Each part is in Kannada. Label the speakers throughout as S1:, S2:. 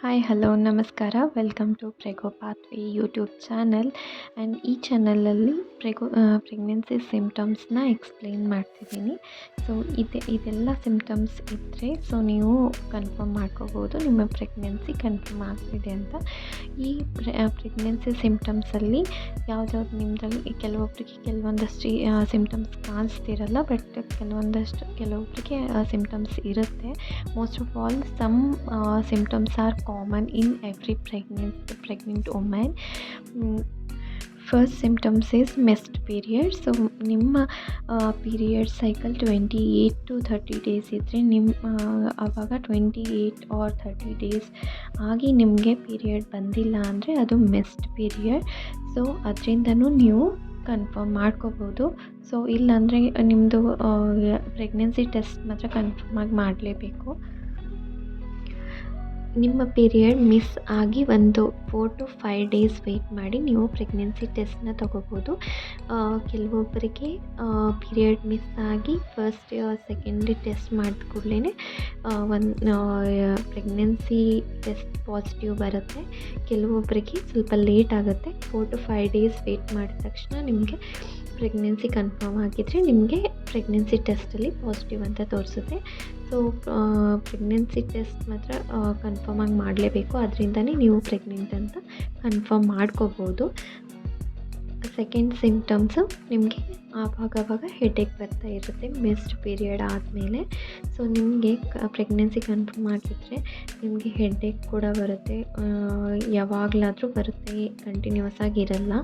S1: ಹಾಯ್ ಹಲೋ ನಮಸ್ಕಾರ welcome to Prego Pathvi YouTube channel and ಈ ಚಾನಲಲ್ಲಿ ಪ್ರೆಗೋ ಪ್ರೆಗ್ನೆನ್ಸಿ ಸಿಂಪ್ಟಮ್ಸ್ನ ಎಕ್ಸ್ಪ್ಲೇನ್ ಮಾಡ್ತಿದ್ದೀನಿ. ಸೊ ಇದೆ, ಇದೆಲ್ಲ ಸಿಂಪ್ಟಮ್ಸ್ ಇದ್ದರೆ ಸೊ ನೀವು ಕನ್ಫರ್ಮ್ ಮಾಡ್ಕೋಬೋದು, ನಿಮ್ಮ ಪ್ರೆಗ್ನೆನ್ಸಿ ಕನ್ಫರ್ಮ್ ಆಗ್ತಿದೆ ಅಂತ. ಈ ಪ್ರೆಗ್ನೆನ್ಸಿ ಸಿಂಪ್ಟಮ್ಸಲ್ಲಿ ಯಾವ್ದ್ಯಾವ್ದು ನಿಮ್ಮದ್ರಲ್ಲಿ ಕೆಲವೊಬ್ಬರಿಗೆ ಕೆಲವೊಂದಷ್ಟು ಸಿಂಪ್ಟಮ್ಸ್ ಕಾಣಿಸ್ತಿರಲ್ಲ ಬಟ್ ಕೆಲವೊಂದಷ್ಟು ಕೆಲವೊಬ್ಬರಿಗೆ ಸಿಂಪ್ಟಮ್ಸ್ ಇರುತ್ತೆ. Most of all some symptoms are common in every pregnant pregnant woman. First symptoms is missed period so ನಿಮ್ಮ period cycle twenty eight to thirty days ಇದ್ದರೆ ನಿಮ್ಮ ಆವಾಗ twenty eight or thirty days ಆಗಿ ನಿಮಗೆ ಪೀರಿಯಡ್ ಬಂದಿಲ್ಲ ಅಂದರೆ ಅದು ಮೆಸ್ಟ್ ಪೀರಿಯಡ್ ಸೊ ಅದರಿಂದನೂ ನೀವು ಕನ್ಫರ್ಮ್ ಮಾಡ್ಕೋಬೋದು. ಸೊ ಇಲ್ಲಾಂದರೆ ನಿಮ್ಮದು ಪ್ರೆಗ್ನೆನ್ಸಿ ಟೆಸ್ಟ್ ಮಾತ್ರ ಕನ್ಫರ್ಮಾಗಿ ಮಾಡಲೇಬೇಕು. ನಿಮ್ಮ ಪೀರಿಯಡ್ ಮಿಸ್ ಆಗಿ ಒಂದು four to five days wait ಮಾಡಿ ನೀವು ಪ್ರೆಗ್ನೆನ್ಸಿ ಟೆಸ್ಟ್ನ ತೊಗೋಬೋದು. ಕೆಲವೊಬ್ಬರಿಗೆ ಪೀರಿಯಡ್ ಮಿಸ್ ಆಗಿ ಫಸ್ಟ್ ಸೆಕೆಂಡ್ ಟೆಸ್ಟ್ ಮಾಡಿದ ಕೂಡಲೇ ಒಂದು ಪ್ರೆಗ್ನೆನ್ಸಿ ಟೆಸ್ಟ್ ಪಾಸಿಟಿವ್ ಬರುತ್ತೆ. ಕೆಲವೊಬ್ಬರಿಗೆ ಸ್ವಲ್ಪ ಲೇಟ್ ಆಗುತ್ತೆ. Four to five days wait ಮಾಡಿದ ತಕ್ಷಣ ನಿಮಗೆ ಪ್ರೆಗ್ನೆನ್ಸಿ ಕನ್ಫರ್ಮ್ ಆಗಿದ್ದರೆ ನಿಮಗೆ ಪ್ರೆಗ್ನೆನ್ಸಿ ಟೆಸ್ಟಲ್ಲಿ ಪಾಸಿಟಿವ್ ಅಂತ ತೋರಿಸುತ್ತೆ. ಸೊ ಪ್ರೆಗ್ನೆನ್ಸಿ ಟೆಸ್ಟ್ ಮಾತ್ರ ಕನ್ಫರ್ಮ್ ಆಗಿ ಮಾಡಲೇಬೇಕು. ಅದರಿಂದನೇ ನೀವು ಪ್ರೆಗ್ನೆಂಟ್ ಅಂತ ಕನ್ಫರ್ಮ್ ಮಾಡ್ಕೋಬೋದು. ಸೆಕೆಂಡ್ ಸಿಂಪ್ಟಮ್ಸು ನಿಮಗೆ ಆವಾಗವಾಗ ಹೆಡೇಕ್ ಬರ್ತಾ ಇರುತ್ತೆ ಮೆಸ್ಟ್ ಪೀರಿಯಡ್ ಆದಮೇಲೆ. ಸೊ ನಿಮಗೆ ಪ್ರೆಗ್ನೆನ್ಸಿ ಕನ್ಫರ್ಮ್ ಆಗಿದ್ದರೆ ನಿಮಗೆ ಹೆಡ್ಏಕ್ ಕೂಡ ಬರುತ್ತೆ. ಯಾವಾಗಲಾದರೂ ಬರುತ್ತೆ ಕಂಟಿನ್ಯೂಸ್ ಆಗಿರಲ್ಲ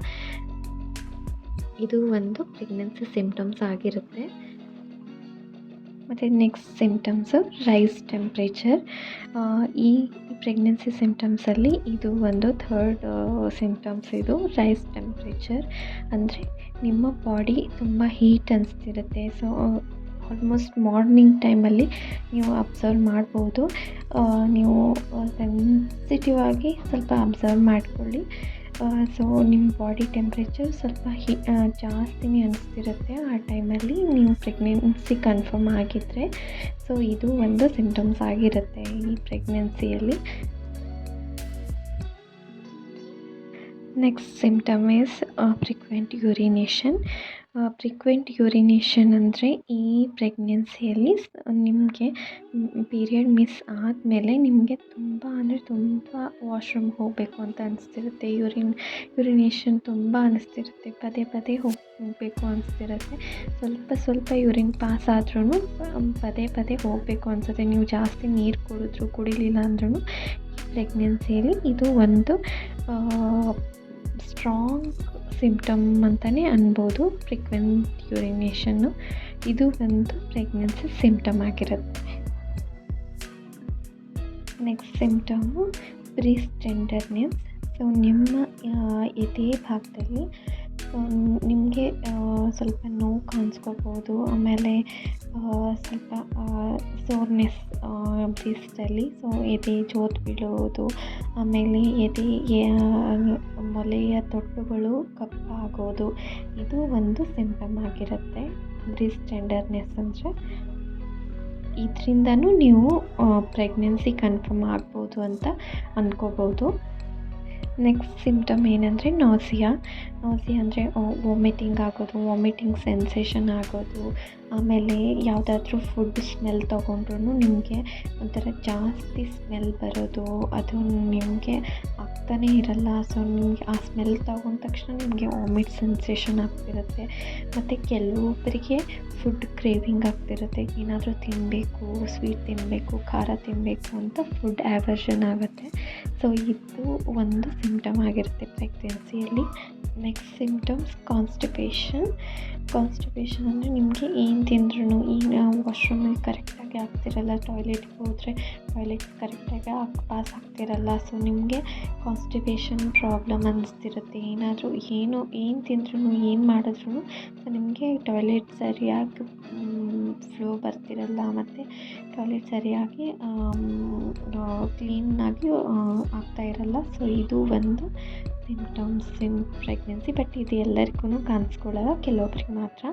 S1: ಇದು ಒಂದು ಪ್ರೆಗ್ನೆನ್ಸಿ ಸಿಂಪ್ಟಮ್ಸ್ ಆಗಿರುತ್ತೆ. ಮತ್ತು ನೆಕ್ಸ್ಟ್ ಸಿಂಪ್ಟಮ್ಸು ರೈಸ್ ಟೆಂಪ್ರೇಚರ್ ಈ ಪ್ರೆಗ್ನೆನ್ಸಿ ಸಿಂಪ್ಟಮ್ಸಲ್ಲಿ ಇದು ಒಂದು ಥರ್ಡ್ ಸಿಂಪ್ಟಮ್ಸ್ ಇದು ರೈಸ್ ಟೆಂಪ್ರೇಚರ್ ಅಂದರೆ ನಿಮ್ಮ ಬಾಡಿ ತುಂಬ ಹೀಟ್ ಅನಿಸ್ತಿರುತ್ತೆ. ಸೊ ಆಲ್ಮೋಸ್ಟ್ ಮಾರ್ನಿಂಗ್ ಟೈಮಲ್ಲಿ ನೀವು ಅಬ್ಸರ್ವ್ ಮಾಡ್ಬೋದು. ನೀವು ಸೆನ್ಸಿಟಿವ್ ಆಗಿ ಸ್ವಲ್ಪ ಅಬ್ಸರ್ವ್ ಮಾಡ್ಕೊಳ್ಳಿ. ಸೊ ನಿಮ್ಮ ಬಾಡಿ ಟೆಂಪ್ರೇಚರ್ ಸ್ವಲ್ಪ ಹಿ ಜಾಸ್ತಿನೇ ಅನಿಸ್ತಿರುತ್ತೆ ಆ ಟೈಮಲ್ಲಿ ನೀವು ಪ್ರೆಗ್ನೆನ್ಸಿ ಕನ್ಫರ್ಮ್ ಆಗಿದ್ದರೆ ಸೊ ಇದು ಒಂದು ಸಿಮ್ಟಮ್ಸ್ ಆಗಿರುತ್ತೆ ಈ ಪ್ರೆಗ್ನೆನ್ಸಿಯಲ್ಲಿ next symptom is frequent urination frequent urination ಅಂದರೆ ಈ ಪ್ರೆಗ್ನೆನ್ಸಿಯಲ್ಲಿ ನಿಮಗೆ ಪೀರಿಯಡ್ ಮಿಸ್ ಆದಮೇಲೆ ನಿಮಗೆ ತುಂಬ ಅಂದರೆ ತುಂಬ ವಾಶ್ರೂಮ್ ಹೋಗಬೇಕು ಅಂತ ಅನಿಸ್ತಿರುತ್ತೆ. ಯೂರಿನ್ ಯೂರಿನೇಷನ್ ತುಂಬ ಅನಿಸ್ತಿರುತ್ತೆ. ಪದೇ ಪದೇ ಹೋಗಬೇಕು ಅನಿಸ್ತಿರುತ್ತೆ. ಸ್ವಲ್ಪ ಸ್ವಲ್ಪ ಯೂರಿನ್ ಪಾಸ್ ಆದ್ರೂ ಪದೇ ಪದೇ ಹೋಗಬೇಕು ಅನಿಸುತ್ತೆ. ನೀವು ಜಾಸ್ತಿ ನೀರು ಕುಡಿದ್ರು ಕುಡಿಲಿಲ್ಲ ಅಂದ್ರೂ ಪ್ರೆಗ್ನೆನ್ಸಿಯಲ್ಲಿ ಇದು ಒಂದು ಸ್ಟ್ರಾಂಗ್ ಸಿಮ್ಟಮ್ ಅಂತಲೇ ಅನ್ಬೋದು ಫ್ರೀಕ್ವೆಂಟ್ ಯೂರಿನೇಷನ್ನು ಇದು ಒಂದು ಪ್ರೆಗ್ನೆನ್ಸಿ ಸಿಂಪ್ಟಮ್ ಆಗಿರುತ್ತೆ. Next symptom breast tenderness so ನಿಮ್ಮ ಎದೆ ಭಾಗದಲ್ಲಿ ನಿಮಗೆ ಸ್ವಲ್ಪ ನೋವು ಕಾಣಿಸ್ಕೋಬೋದು ಆಮೇಲೆ ಸ್ವಲ್ಪ ಸೋರ್ನೆಸ್ ಬ್ರೀಸ್ಟಲ್ಲಿ, ಸೊ, ಎದೆ ಜೋತು ಬೀಳೋದು, ಆಮೇಲೆ ಎದೆ ಮೊಲೆಯ ತೊಟ್ಟುಗಳು ಕಪ್ಪಾಗೋದು ಇದು ಒಂದು ಸಿಂಪ್ಟಮ್ ಆಗಿರುತ್ತೆ, ಬ್ರೀಸ್ ಟೆಂಡರ್ನೆಸ್ ಅಂದರೆ. ಇದರಿಂದನೂ ನೀವು ಪ್ರೆಗ್ನೆನ್ಸಿ ಕನ್ಫರ್ಮ್ ಆಗ್ಬೋದು ಅಂತ ಅಂದ್ಕೋಬೋದು ನೆಕ್ಸ್ಟ್ ಸಿಮ್ಟಮ್ ಏನಂದರೆ ನಾಸಿಯಾ ನಾಸಿಯಾ ಅಂದರೆ ವಾಮಿಟಿಂಗ್ ಆಗೋದು ವಾಮಿಟಿಂಗ್ ಸೆನ್ಸೇಷನ್ ಆಗೋದು. ಆಮೇಲೆ ಯಾವುದಾದ್ರೂ ಫುಡ್ ಸ್ಮೆಲ್ ತೊಗೊಂಡ್ರೂ ನಿಮಗೆ ಒಂಥರ ಜಾಸ್ತಿ ಸ್ಮೆಲ್ ಬರೋದು. ಅದು ನಿಮಗೆ ಆಗ್ತಾನೇ ಇರಲ್ಲ. ಸೊ ನಿಮಗೆ ಆ ಸ್ಮೆಲ್ ತಗೊಂಡ ತಕ್ಷಣ ನಿಮಗೆ ವಾಮಿಟ್ ಸೆನ್ಸೇಷನ್ ಆಗ್ತಿರುತ್ತೆ. ಮತ್ತು ಕೆಲವೊಬ್ಬರಿಗೆ ಫುಡ್ ಕ್ರೇವಿಂಗ್ ಆಗ್ತಿರುತ್ತೆ. ಏನಾದರೂ ತಿನ್ನಬೇಕು ಸ್ವೀಟ್ ತಿನ್ನಬೇಕು ಖಾರ ತಿನ್ನಬೇಕು ಅಂತ ಫುಡ್ ಆ್ಯವರ್ಷನ್ ಆಗುತ್ತೆ. ಸೊ ಇದು ಒಂದು ಸಿಮ್ಟಮ್ ಆಗಿರುತ್ತೆ ಪ್ರೆಗ್ನೆನ್ಸಿಯಲ್ಲಿ. ನೆಕ್ಸ್ಟ್ ಸಿಮ್ಟಮ್ಸ್ ಕಾನ್ಸ್ಟಿಪೇಷನ್ ಕಾನ್ಸ್ಟಿಪೇಷನ್ ಅಂದರೆ ನಿಮಗೆ ಏನು ತಿಂದ್ರೂ ಏನು ವಾಶ್ರೂಮಿಗೆ ಕರೆಕ್ಟಾಗಿ ಆಗ್ತಿರಲ್ಲ ಟಾಯ್ಲೆಟ್ಗೆ ಹೋದರೆ ಟಾಯ್ಲೆಟ್ ಕರೆಕ್ಟಾಗಿ ಪಾಸ್ ಆಗ್ತಿರಲ್ಲ. ಸೊ ನಿಮಗೆ ಕಾನ್ಸ್ಟಿಪೇಷನ್ ಪ್ರಾಬ್ಲಮ್ ಅನ್ನಿಸ್ತಿರುತ್ತೆ ಏನಾದರೂ ಏನು ಏನು ತಿಂದ್ರೂ ಏನು ಮಾಡಿದ್ರೂ ಸೊ ನಿಮಗೆ ಟಾಯ್ಲೆಟ್ ಸರಿಯಾಗಿ ಫ್ಲೋ ಬರ್ತಿರಲ್ಲ. ಮತ್ತು ಟಾಯ್ಲೆಟ್ ಸರಿಯಾಗಿ ಕ್ಲೀನಾಗಿ ಆಗ್ತಾ ಇರಲ್ಲ. ಸೊ ಇದು ಒಂದು ಸಿಂಪ್ಟಮ್ಸ್ ಇನ್ ಪ್ರೆಗ್ನೆನ್ಸಿ, ಬಟ್ ಇದು ಎಲ್ಲರಿಗೂ ಕಾಣಿಸ್ಕೊಳ್ಳಲ್ಲ ಕೆಲವೊಬ್ರಿಗೆ ಮಾತ್ರ.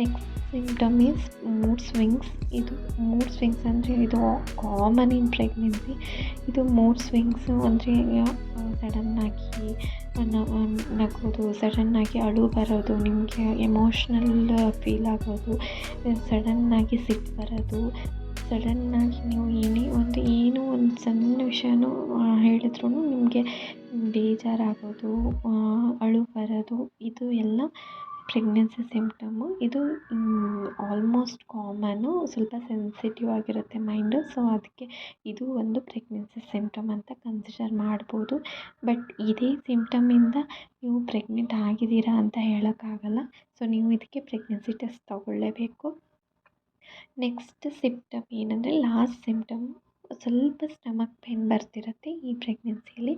S1: Next symptom is mood swings. ಇದು ಮೂಡ್ ಸ್ವಿಂಗ್ಸ್ ಅಂದರೆ ಇದು ಕಾಮನ್ ಇನ್ ಪ್ರೆಗ್ನೆನ್ಸಿ. ಇದು ಮೂಡ್ ಸ್ವಿಂಗ್ಸು ಅಂದರೆ ಸಡನ್ನಾಗಿ ನಗೋದು ಸಡನ್ನಾಗಿ ಅಳು ಬರೋದು, ನಿಮಗೆ ಎಮೋಷ್ನಲ್ ಫೀಲ್ ಆಗೋದು ಸಡನ್ನಾಗಿ ಸಿಟ್ಟು ಬರೋದು ಸಡನ್ನಾಗಿ ನೀವು ಏನೇ ಒಂದು ಏನೋ ಒಂದು ಸಣ್ಣ ವಿಷಯನೂ ಹೇಳಿದ್ರೂ ನಿಮಗೆ ಬೇಜಾರಾಗೋದು ಅಳು ಬರೋದು, ಇದು ಎಲ್ಲ ಪ್ರೆಗ್ನೆನ್ಸಿ ಸಿಂಪ್ಟಮು ಇದು ಆಲ್ಮೋಸ್ಟ್ ಕಾಮನ್ನು ಸ್ವಲ್ಪ ಸೆನ್ಸಿಟಿವ್ ಆಗಿರುತ್ತೆ ಮೈಂಡು ಸೊ ಅದಕ್ಕೆ ಇದು ಒಂದು ಪ್ರೆಗ್ನೆನ್ಸಿ ಸಿಂಪ್ಟಮ್ ಅಂತ ಕನ್ಸಿಡರ್ ಮಾಡ್ಬೋದು. ಬಟ್ ಇದೇ ಸಿಂಪ್ಟಮಿಂದ ನೀವು ಪ್ರೆಗ್ನೆಂಟ್ ಆಗಿದ್ದೀರಾ ಅಂತ ಹೇಳೋಕ್ಕಾಗಲ್ಲ. ಸೊ ನೀವು ಇದಕ್ಕೆ ಪ್ರೆಗ್ನೆನ್ಸಿ ಟೆಸ್ಟ್ ತೊಗೊಳ್ಳೇಬೇಕು. ನೆಕ್ಸ್ಟ್ ಸಿಂಪ್ಟಮ್ ಏನಂದರೆ ಲಾಸ್ಟ್ ಸಿಂಪ್ಟಮ್ ಸ್ವಲ್ಪ ಸ್ಟಮಕ್ ಪೇನ್ ಬರ್ತಿರುತ್ತೆ ಈ ಪ್ರೆಗ್ನೆನ್ಸಿಯಲ್ಲಿ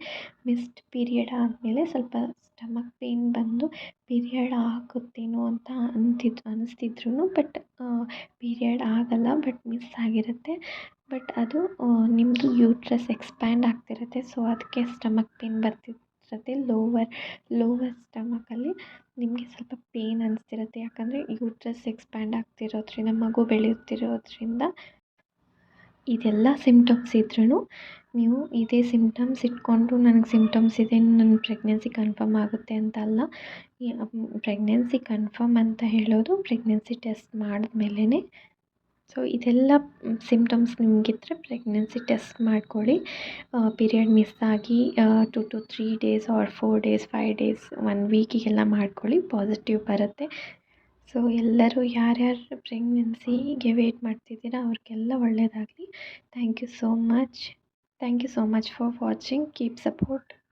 S1: ಮಿಸ್ಡ್ ಪೀರಿಯಡ್ ಆದಮೇಲೆ ಸ್ವಲ್ಪ ಸ್ಟಮಕ್ ಪೇನ್ ಬಂದು ಪೀರಿಯಡ್ ಆಗುತ್ತೇನೋ ಅಂತ ಅಂತಿದ್ದು ಅನಿಸ್ತಿದ್ರು ಬಟ್ ಪೀರಿಯಡ್ ಆಗಲ್ಲ ಬಟ್ ಮಿಸ್ ಆಗಿರುತ್ತೆ. ಬಟ್ ಅದು ನಿಮ್ಮದು ಯೂಟ್ರಸ್ ಎಕ್ಸ್ಪ್ಯಾಂಡ್ ಆಗ್ತಿರುತ್ತೆ. ಸೊ ಅದಕ್ಕೆ ಸ್ಟಮಕ್ ಪೇನ್ ಬರ್ತಿರುತ್ತೆ ಲೋವರ್ ಲೋವರ್ ಸ್ಟಮಕಲ್ಲಿ ನಿಮಗೆ ಸ್ವಲ್ಪ ಪೇನ್ ಅನಿಸ್ತಿರುತ್ತೆ. ಯಾಕಂದರೆ ಯೂಟ್ರಸ್ ಎಕ್ಸ್ಪ್ಯಾಂಡ್ ಆಗ್ತಿರೋದ್ರಿಂದ, ಮಗು ಬೆಳೆಯುತ್ತಿರೋದ್ರಿಂದ ಇದೆಲ್ಲ ಸಿಮ್ಟಮ್ಸ್ ಇದ್ರೂ ನೀವು ಇದೇ ಸಿಮ್ಟಮ್ಸ್ ಇಟ್ಕೊಂಡು ನನಗೆ ಸಿಮ್ಟಮ್ಸ್ ಇದೆ ನನ್ನ ಪ್ರೆಗ್ನೆನ್ಸಿ ಕನ್ಫರ್ಮ್ ಆಗುತ್ತೆ ಅಂತ ಅಲ್ಲ. ಪ್ರೆಗ್ನೆನ್ಸಿ ಕನ್ಫರ್ಮ್ ಅಂತ ಹೇಳೋದು ಪ್ರೆಗ್ನೆನ್ಸಿ ಟೆಸ್ಟ್ ಮಾಡಿದ್ಮೇಲೆ ಸೊ ಇದೆಲ್ಲ ಸಿಂಪ್ಟಮ್ಸ್ ನಿಮಗಿದ್ರೆ ಪ್ರೆಗ್ನೆನ್ಸಿ ಟೆಸ್ಟ್ ಮಾಡ್ಕೊಳ್ಳಿ. ಪೀರಿಯಡ್ ಮಿಸ್ ಆಗಿ to two three days or four days five days one ವೀಕಿಗೆಲ್ಲ ಮಾಡ್ಕೊಳ್ಳಿ. ಪಾಸಿಟಿವ್ ಬರುತ್ತೆ. ಸೊ ಎಲ್ಲರೂ ಯಾರ್ಯಾರು ಪ್ರೆಗ್ನೆನ್ಸಿಗೆ ವೇಟ್ ಮಾಡ್ತಿದ್ದೀರಾ, ಅವ್ರಿಗೆಲ್ಲ ಒಳ್ಳೆಯದಾಗಲಿ thank you so much thank you so much for watching keep support